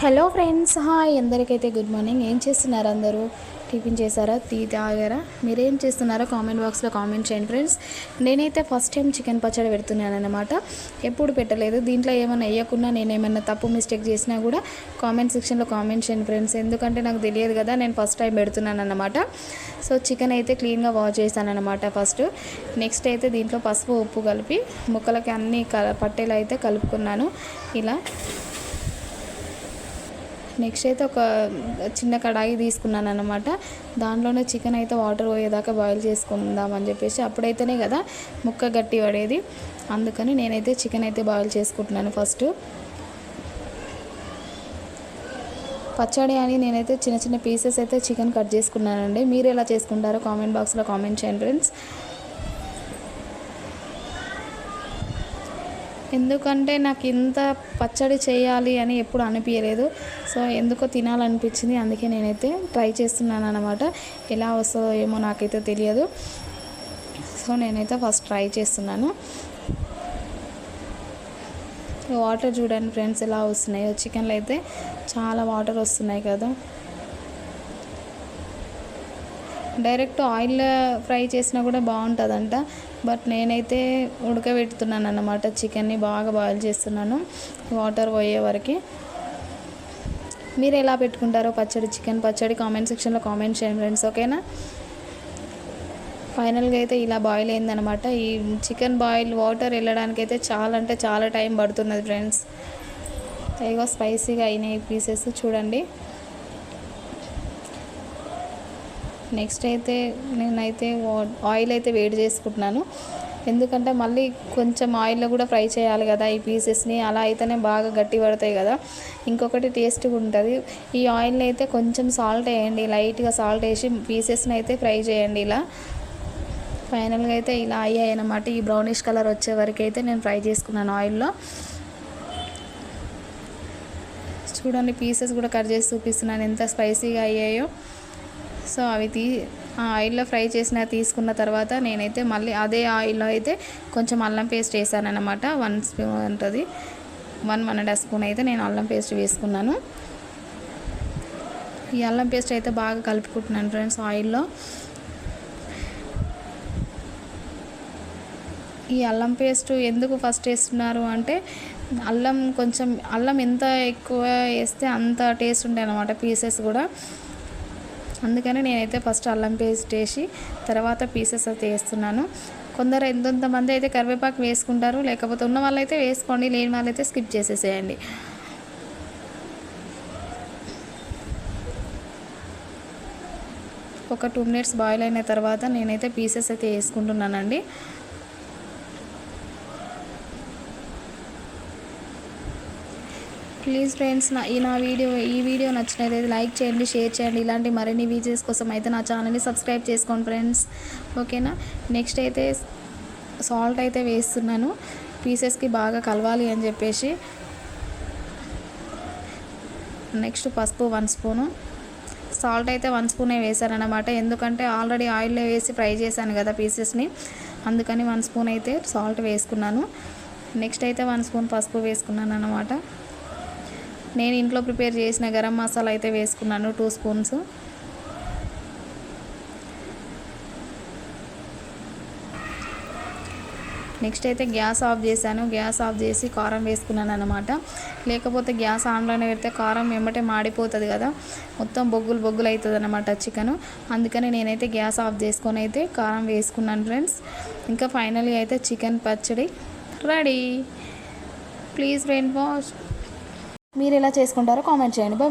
Hello friends hi. అందరికైతే good morning. ఏం చేస్తున్నారు అందరూ? టిఫిన్ చేశారా? టీ తాగారా? మీరేం చేస్తున్నారో కామెంట్ బాక్స్లో కామెంట్ చేయండి ఫ్రెండ్స్. నేనైతే ఫస్ట్ టైం చికెన్ పచ్చడి పెడుతున్నాను అనమాట ఎప్పుడు పెట్టలేదు. దీంట్లో ఏమైనా వేయకుండా నేను ఏమైనా తప్పు మిస్టేక్ చేసినా కూడా కామెంట్ సెక్షన్లో కామెంట్ చేయండి ఫ్రెండ్స్. ఎందుకంటే నాకు తెలియదు కదా నేను ఫస్ట్ టైం పెడుతున్నాను అనమాట సో చికెన్ అయితే క్లీన్గా వాష్ చేశాను అనమాట ఫస్ట్. నెక్స్ట్ అయితే దీంట్లో పసుపు ఉప్పు కలిపి ముక్కలకి అన్నీ క పట్టేలా అయితే కలుపుకున్నాను. ఇలా. నెక్స్ట్ అయితే ఒక చిన్న కడాయి తీసుకున్నాను అనమాట దాంట్లోనే చికెన్ అయితే వాటర్ పోయేదాకా బాయిల్ చేసుకుందాం అని చెప్పేసి అప్పుడైతేనే కదా ముక్క గట్టి పడేది. అందుకని నేనైతే చికెన్ అయితే బాయిల్ చేసుకుంటున్నాను ఫస్ట్. పచ్చడి అని నేనైతే చిన్న చిన్న పీసెస్ అయితే చికెన్ కట్ చేసుకున్నానండి. మీరు ఎలా చేసుకుంటారో కామెంట్ బాక్స్లో కామెంట్ చేయండి ఫ్రెండ్స్. ఎందుకంటే నాకు ఇంత పచ్చడి చేయాలి అని ఎప్పుడు అనిపించలేదు సో ఎందుకో తినాలనిపించింది. అందుకే నేనైతే ట్రై చేస్తున్నాను అనమాట ఎలా వస్తుందో ఏమో నాకైతే తెలియదు. సో నేనైతే ఫస్ట్ ట్రై చేస్తున్నాను. వాటర్ చూడండి ఫ్రెండ్స్ ఎలా వస్తున్నాయో. చికెన్లో అయితే చాలా వాటర్ వస్తున్నాయి కదా. డైరెక్ట్ ఆయిల్ ఫ్రై చేసినా కూడా బాగుంటుందంట. బట్ నేనైతే ఉడకబెడుతున్నాను అన్నమాట చికెన్ని బాగా బాయిల్ చేస్తున్నాను. వాటర్ పోయే వరకు. మీరు ఎలా పెట్టుకుంటారో పచ్చడి చికెన్ పచ్చడి కామెంట్ సెక్షన్లో కామెంట్ చేయండి ఫ్రెండ్స్ ఓకేనా? ఫైనల్గా అయితే ఇలా బాయిల్ అయిందనమాట ఈ చికెన్ బాయిల్ వాటర్ వెళ్ళడానికి అయితే చాలా అంటే చాలా టైం పడుతున్నది ఫ్రెండ్స్. ఇగో స్పైసీగా అయినాయి పీసెస్. చూడండి. నెక్స్ట్ అయితే నేనైతే ఆయిల్ అయితే వేడి చేసుకుంటున్నాను. ఎందుకంటే మళ్ళీ కొంచెం ఆయిల్లో కూడా ఫ్రై చేయాలి కదా ఈ పీసెస్ని అలా అయితేనే బాగా గట్టి పడతాయి కదా. ఇంకొకటి టేస్ట్గా ఉంటుంది. ఈ ఆయిల్ని అయితే కొంచెం సాల్ట్ వేయండి లైట్గా సాల్ట్ వేసి పీసెస్ని అయితే ఫ్రై చేయండి ఇలా. ఫైనల్గా అయితే ఇలా అయ్యాయి అన్నమాట. ఈ బ్రౌనిష్ కలర్ వచ్చే వరకు అయితే నేను ఫ్రై చేసుకున్నాను ఆయిల్లో. చూడండి పీసెస్ కూడా కట్ చేసి చూపిస్తున్నాను ఎంత స్పైసీగా అయ్యాయో. సో అవి తీ ఆ ఆయిల్లో ఫ్రై చేసిన తీసుకున్న తర్వాత నేనైతే మళ్ళీ అదే ఆయిల్లో అయితే కొంచెం అల్లం పేస్ట్ వేసాను అనమాట వన్ స్పూన్ ఉంటుంది. వన్ వన్ అండ్ స్పూన్ అయితే నేను అల్లం పేస్ట్ వేసుకున్నాను. ఈ అల్లం పేస్ట్ అయితే బాగా కలుపుకుంటున్నాను ఫ్రెండ్స్ ఆయిల్లో. ఈ అల్లం పేస్ట్ ఎందుకు ఫస్ట్ వేస్తున్నారు అంటే అల్లం కొంచెం అల్లం ఎంత ఎక్కువ వేస్తే అంత టేస్ట్ ఉంటాయి అన్నమాట పీసెస్ కూడా. అందుకని నేనైతే ఫస్ట్ అల్లం పేస్ట్ వేసి తర్వాత పీసెస్ అయితే వేస్తున్నాను. కొందరు ఎంతమంది అయితే కరివేపాకు వేసుకుంటారు లేకపోతే ఉన్న వాళ్ళైతే వేసుకోండి లేని వాళ్ళైతే స్కిప్ చేసేసేయండి. ఒక టూ మినిట్స్ బాయిల్ అయిన తర్వాత నేనైతే పీసెస్ అయితే వేసుకుంటున్నానండి. ప్లీజ్ ఫ్రెండ్స్ నా ఈ నా వీడియో ఈ వీడియో నచ్చినట్లయితే లైక్ చేయండి షేర్ చేయండి. ఇలాంటి మరిన్ని వీడియోస్ కోసం అయితే నా ఛానల్ని సబ్స్క్రైబ్ చేసుకోండి ఫ్రెండ్స్ ఓకేనా? నెక్స్ట్ అయితే సాల్ట్ అయితే వేస్తున్నాను. పీసెస్కి బాగా కలవాలి అని చెప్పేసి. నెక్స్ట్ పసుపు వన్ స్పూను సాల్ట్ అయితే వన్ స్పూనే వేసానమాట ఎందుకంటే ఆల్రెడీ ఆయిల్లో వేసి ఫ్రై చేశాను కదా పీసెస్ని. అందుకని వన్ స్పూన్ అయితే సాల్ట్ వేసుకున్నాను. నెక్స్ట్ అయితే వన్ స్పూన్ పసుపు వేసుకున్నాను అనమాట నేను ఇంట్లో ప్రిపేర్ చేసిన గరం మసాలా అయితే వేసుకున్నాను టూ స్పూన్స్ నెక్స్ట్ అయితే గ్యాస్ ఆఫ్ చేశాను. గ్యాస్ ఆఫ్ చేసి కారం వేసుకున్నాను అనమాట లేకపోతే గ్యాస్ ఆన్లోనే పెడితే కారం వెంబటే మాడిపోతుంది కదా. మొత్తం బొగ్గులు బొగ్గులు అవుతుంది అనమాట చికెను. అందుకని నేనైతే గ్యాస్ ఆఫ్ చేసుకొని అయితే కారం వేసుకున్నాను ఫ్రెండ్స్. ఇంకా ఫైనల్గా అయితే చికెన్ పచ్చడి రెడీ. ప్లీజ్ ఫ్రెండ్ వాష్ మీరు ఎలా చేసుకుంటారో కామెంట్ చేయండి. బాయ్